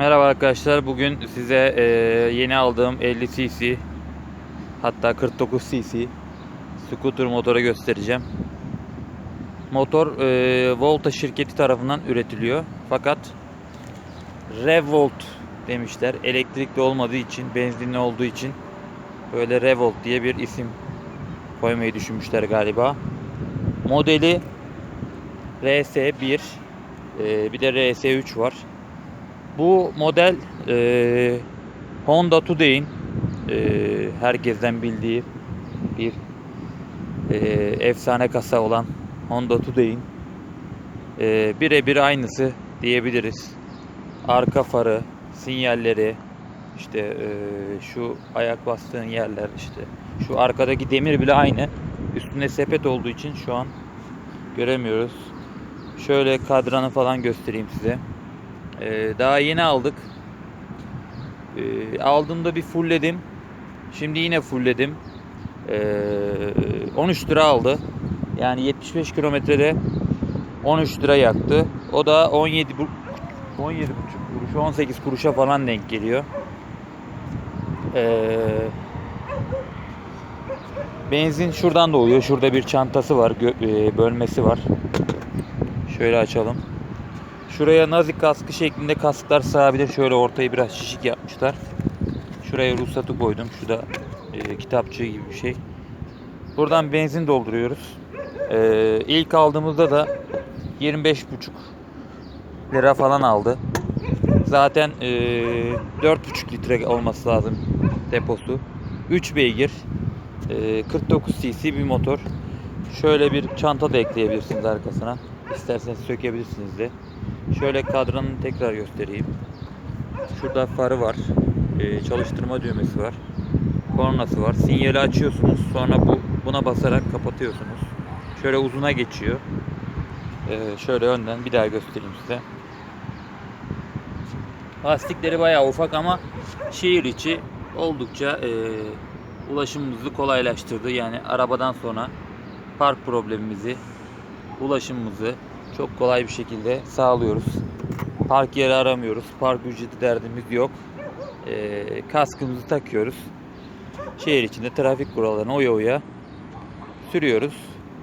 Merhaba arkadaşlar. Bugün size e, yeni aldığım 50 cc hatta 49 cc scooter motoru göstereceğim. Motor e, Volta şirketi tarafından üretiliyor. Fakat Revolt demişler. Elektrikli olmadığı için, benzinli olduğu için böyle Revolt diye bir isim koymayı düşünmüşler galiba. Modeli RS1 e, bir de RS3 var. Bu model e, Honda Today'in e, herkesten bildiği bir e, efsane kasa olan Honda Today'in e, birebir aynısı diyebiliriz. Arka farı, sinyalleri, işte e, şu ayak bastığın yerler işte şu arkadaki demir bile aynı. Üstünde sepet olduğu için şu an göremiyoruz. Şöyle kadranı falan göstereyim size. Ee, daha yeni aldık. Ee, aldığımda bir fullledim. Şimdi yine fullledim. Ee, 13 lira aldı. Yani 75 kilometrede 13 lira yaktı. O da 17 bu 17 buçuk kuruş, 18 kuruşa falan denk geliyor. Ee, benzin şuradan doğuyor. Şurada bir çantası var, e, bölmesi var. Şöyle açalım. Şuraya nazik kaskı şeklinde kasklar sığabilir. Şöyle ortayı biraz şişik yapmışlar. Şuraya ruhsatı koydum. Şurada e, kitapçığı gibi bir şey. Buradan benzin dolduruyoruz. E, ilk aldığımızda da 25,5 lira falan aldı. Zaten e, 4,5 litre olması lazım deposu. 3 beygir. E, 49 cc bir motor. Şöyle bir çanta da ekleyebilirsiniz arkasına. İsterseniz sökebilirsiniz de. Şöyle kadranını tekrar göstereyim. Şurada farı var. Ee, çalıştırma düğmesi var. Kornası var. Sinyali açıyorsunuz. Sonra bu buna basarak kapatıyorsunuz. Şöyle uzuna geçiyor. Ee, şöyle önden bir daha göstereyim size. Lastikleri bayağı ufak ama şehir içi oldukça e, ulaşımımızı kolaylaştırdı. Yani arabadan sonra park problemimizi, ulaşımımızı çok kolay bir şekilde sağlıyoruz. Park yeri aramıyoruz. Park ücreti derdimiz yok. Ee, kaskımızı takıyoruz. Şehir içinde trafik kurallarına uya uya sürüyoruz.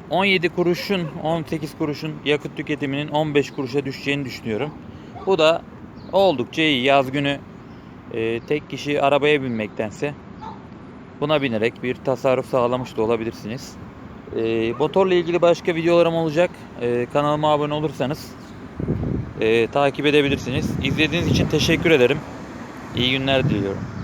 17 kuruşun 18 kuruşun yakıt tüketiminin 15 kuruşa düşeceğini düşünüyorum. Bu da oldukça iyi. Yaz günü e, tek kişi arabaya binmektense buna binerek bir tasarruf sağlamış da olabilirsiniz. E, motorla ilgili başka videolarım olacak. E, kanalıma abone olursanız e, takip edebilirsiniz. İzlediğiniz için teşekkür ederim. İyi günler diliyorum.